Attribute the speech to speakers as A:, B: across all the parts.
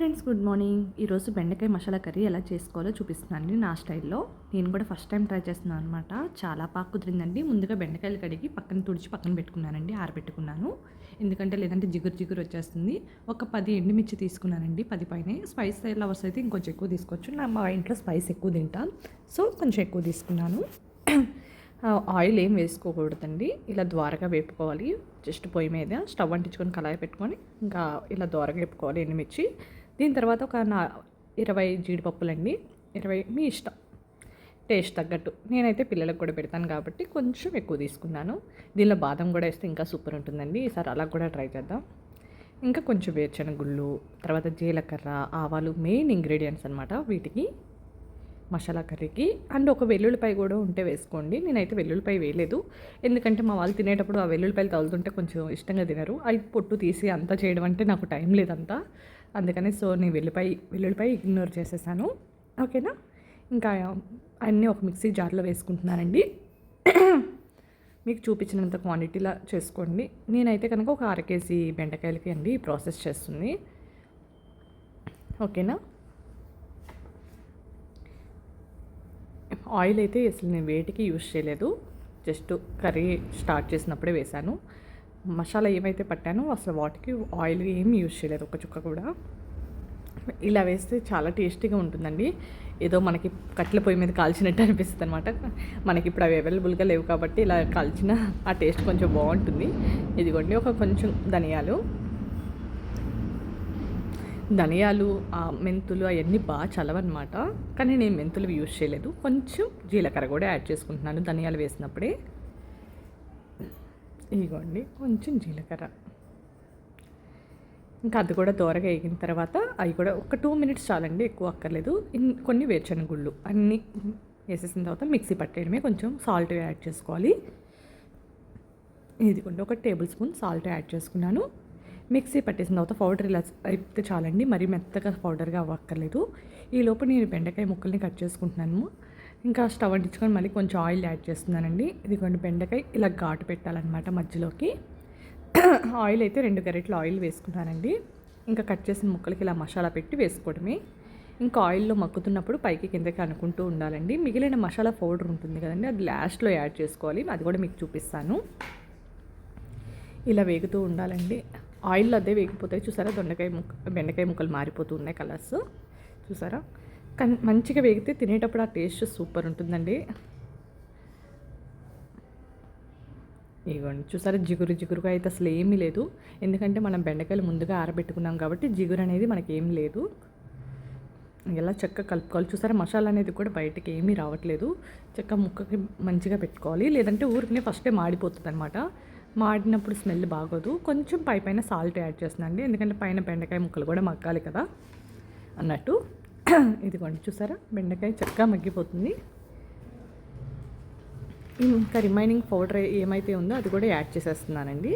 A: Friends good morning. ఈరోజు బెండకాయ masala curry ఎలా చేసుకోవాలో చూపిస్తున్నానండి నా స్టైల్లో. నేను కూడా ఫస్ట్ టైం ట్రై చేస్తున్నాను అనమాట చాలా బాగా కుదిరిందండి. ముందుగా బెండకాయలు కడిగి పక్కన తుడిచి పక్కన పెట్టుకున్నానండి ఆరబెట్టుకున్నాను. ఎందుకంటే లేదంటే జిగురు జిగురు వచ్చేస్తుంది. ఒక పది ఎండుమిర్చి తీసుకున్నానండి పది పైన. స్పైస్ లవర్స్ అయితే ఇంకొంచెం ఎక్కువ తీసుకోవచ్చు. నా మా ఇంట్లో స్పైస్ ఎక్కువ తింటాం. సో కొంచెం ఎక్కువ తీసుకున్నాను. ఆయిల్ ఏం వేసుకోకూడదండి. ఇలా ద్వారగా వేపుకోవాలి. జస్ట్ పొయ్యి మీద స్టవ్ అంటించుకొని కళాయి పెట్టుకొని ఇంకా ఇలా ద్వారగా వేపుకోవాలి ఎండుమిర్చి. దీని తర్వాత ఒక నా ఇరవై జీడిపప్పులండి. ఇరవై మీ ఇష్టం. టేస్ట్ తగ్గట్టు. నేనైతే పిల్లలకు కూడా పెడతాను కాబట్టి కొంచెం ఎక్కువ తీసుకున్నాను. దీనిలో బాదం కూడా వేస్తే ఇంకా సూపర్ ఉంటుందండి. ఈసారి అలా కూడా ట్రై చేద్దాం. ఇంకా కొంచెం వేరుచెన గుళ్ళు తర్వాత జీలకర్ర ఆవాలు మెయిన్ ఇంగ్రీడియంట్స్ అనమాట వీటికి మసాలా కర్రీకి. అండ్ ఒక వెల్లుల్లిపాయ కూడా ఉంటే వేసుకోండి. నేనైతే వెల్లుల్లిపాయ వేయలేదు. ఎందుకంటే మా వాళ్ళు తినేటప్పుడు ఆ వెల్లుల్లిపాయలు తగులుతుంటే కొంచెం ఇష్టంగా తినరు. అవి పొట్టు తీసి అంతా చేయడం అంటే నాకు టైం లేదంతా. అందుకని సో నేను వెల్లిపాయ వెల్లుల్లిపాయ ఇగ్నోర్ చేసేసాను. ఓకేనా? ఇంకా అన్నీ ఒక మిక్సీ జార్లో వేసుకుంటున్నానండి. మీకు చూపించినంత క్వాంటిటీలా చేసుకోండి. నేనైతే కనుక ఒక అర కేజీ బెండకాయలకి అండి ప్రాసెస్ చేస్తుంది. ఓకేనా? ఆయిల్ అయితే అసలు నేను వేటికి యూజ్ చేయలేదు. జస్ట్ కర్రీ స్టార్ట్ చేసినప్పుడే వేశాను. మసాలా ఏమైతే పట్టానో అసలు వాటికి ఆయిల్ ఏమి యూజ్ చేయలేదు ఒక చుక్క కూడా. ఇలా వేస్తే చాలా టేస్టీగా ఉంటుందండి. ఏదో మనకి కట్టెల పొయ్యి మీద కాల్చినట్టు అనిపిస్తుంది అనమాట మనకి ఇప్పుడు అవి అవైలబుల్గా లేవు కాబట్టి ఇలా కాల్చిన ఆ టేస్ట్ కొంచెం బాగుంటుంది. ఇదిగోండి ఒక కొంచెం ధనియాలు. ధనియాలు మెంతులు అవన్నీ బాగా చలవన్నమాట. కానీ నేను మెంతులు యూజ్ చేయలేదు. కొంచెం జీలకర్ర కూడా యాడ్ చేసుకుంటున్నాను ధనియాలు వేసినప్పుడే. ఇదిగోండి కొంచెం జీలకర్ర. ఇంకా అది కూడా దోరగా వేగిన తర్వాత అవి కూడా ఒక టూ మినిట్స్ చాలండి ఎక్కువ అక్కర్లేదు. కొన్ని వేరుచెన గుళ్ళు అన్నీ వేసేసిన తర్వాత మిక్సీ పట్టేయడమే కొంచెం సాల్ట్ యాడ్ చేసుకోవాలి. ఇదిగోండి ఒక టేబుల్ స్పూన్ సాల్ట్ యాడ్ చేసుకున్నాను. మిక్సీ పట్టేసిన తర్వాత పౌడర్ ఇలా అయితే చాలండి మరి మెత్తగా పౌడర్గా అవ్వక్కర్లేదు. ఈ లోపు నేను బెండకాయ ముక్కల్ని కట్ చేసుకుంటున్నాను. ఇంకా స్టవ్ అంటించుకొని మళ్ళీ కొంచెం ఆయిల్ యాడ్ చేస్తున్నానండి. ఇదిగోండి బెండకాయ ఇలా ఘాటు పెట్టాలన్నమాట మధ్యలోకి. ఆయిల్ అయితే రెండు గరెట్ల ఆయిల్ వేసుకున్నానండి ఇంకా కట్ చేసిన ముక్కలకి ఇలా మసాలా పెట్టి వేసుకోవడమే. ఇంకా ఆయిల్లో మక్కుతున్నప్పుడు పైకి కిందకి అనుకుంటూ ఉండాలండి. మిగిలిన మసాలా పౌడర్ ఉంటుంది కదండి అది లాస్ట్లో యాడ్ చేసుకోవాలి. అది కూడా మీకు చూపిస్తాను. ఇలా వేగుతూ ఉండాలండి. ఆయిల్ అదే వేగిపోతాయి. చూసారా? దొండకాయ ముక్క బెండకాయ ముక్కలు మారిపోతూ ఉన్నాయి కలర్స్. చూసారా? కానీ మంచిగా వేగితే తినేటప్పుడు ఆ టేస్ట్ సూపర్ ఉంటుందండి. ఇవ్వండి చూసారా? జిగురు జిగురుగా అయితే అసలు ఏమీ లేదు. ఎందుకంటే మనం బెండకాయలు ముందుగా ఆరబెట్టుకున్నాం కాబట్టి జిగురు అనేది మనకి ఏం లేదు. ఎలా చెక్క కలుపుకోవాలి? చూసారా? మసాలా అనేది కూడా బయటకి ఏమీ రావట్లేదు. చెక్క ముక్కకి మంచిగా పెట్టుకోవాలి. లేదంటే ఊరికనే ఫస్టే మాడిపోతుంది అనమాట మాడినప్పుడు స్మెల్ బాగోదు. కొంచెం పై పైన సాల్ట్ యాడ్ చేస్తున్నాండి. ఎందుకంటే పైన బెండకాయ ముక్కలు కూడా మగ్గాలి కదా అన్నట్టు. ఇదిగోండి చూసారా? బెండకాయ చక్కగా మగ్గిపోతుంది. ఇంకా రిమైనింగ్ పౌడర్ ఏమైతే ఉందో అది కూడా యాడ్ చేసేస్తున్నానండి.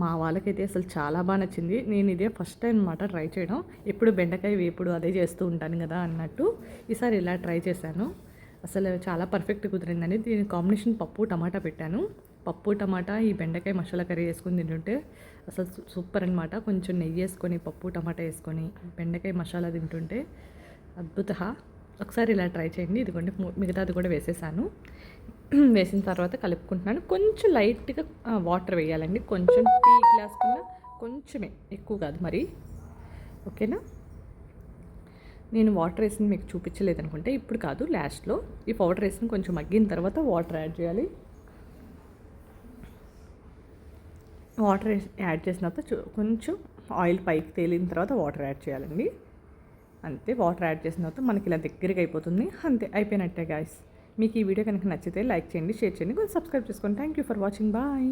A: మా వాళ్ళకైతే అసలు చాలా బాగా నచ్చింది. నేను ఇదే ఫస్ట్ టైం అనమాట ట్రై చేయడం. ఎప్పుడు బెండకాయ వేపుడు అదే చేస్తూ ఉంటాను కదా అన్నట్టు ఈసారి ఇలా ట్రై చేశాను. అసలు చాలా పర్ఫెక్ట్ కుదిరిందండి. దీని కాంబినేషన్ పప్పు టమాటా పెట్టాను. పప్పు టమాటా ఈ బెండకాయ మసాలా కర్రీ వేసుకొని తింటుంటే అసలు సూపర్ అనమాట కొంచెం నెయ్యి వేసుకొని పప్పు టమాటా వేసుకొని బెండకాయ మసాలా తింటుంటే అద్భుత. ఒకసారి ఇలా ట్రై చేయండి. ఇదిగోండి మిగతాది కూడా వేసేసాను. వేసిన తర్వాత కలుపుకుంటున్నాను. కొంచెం లైట్గా వాటర్ వేయాలండి. కొంచెం టీ గ్లాస్ కన్నా కొంచెమే. ఎక్కువ కాదు మరి. ఓకేనా? నేను వాటర్ వేసింది మీకు చూపించలేదు అనుకుంటే ఇప్పుడు కాదు లాస్ట్లో. ఈ పౌడర్ వేసిన కొంచెం మగ్గిన తర్వాత వాటర్ యాడ్ చేయాలి. వాటర్ యాడ్ చేసిన తర్వాత కొంచెం ఆయిల్ పైకి తేలిన తర్వాత వాటర్ యాడ్ చేయాలండి. అంతే వాటర్ యాడ్ చేసిన తర్వాత మనకి ఇలా దగ్గరగా అయిపోతుంది. అంతే అయిపోయినట్టే గాయస్ మీకు ఈ వీడియో కనుక నచ్చితే లైక్ చేయండి షేర్ చేయండి కొంచెం సబ్స్క్రైబ్ చేసుకోండి. Thank you for watching bye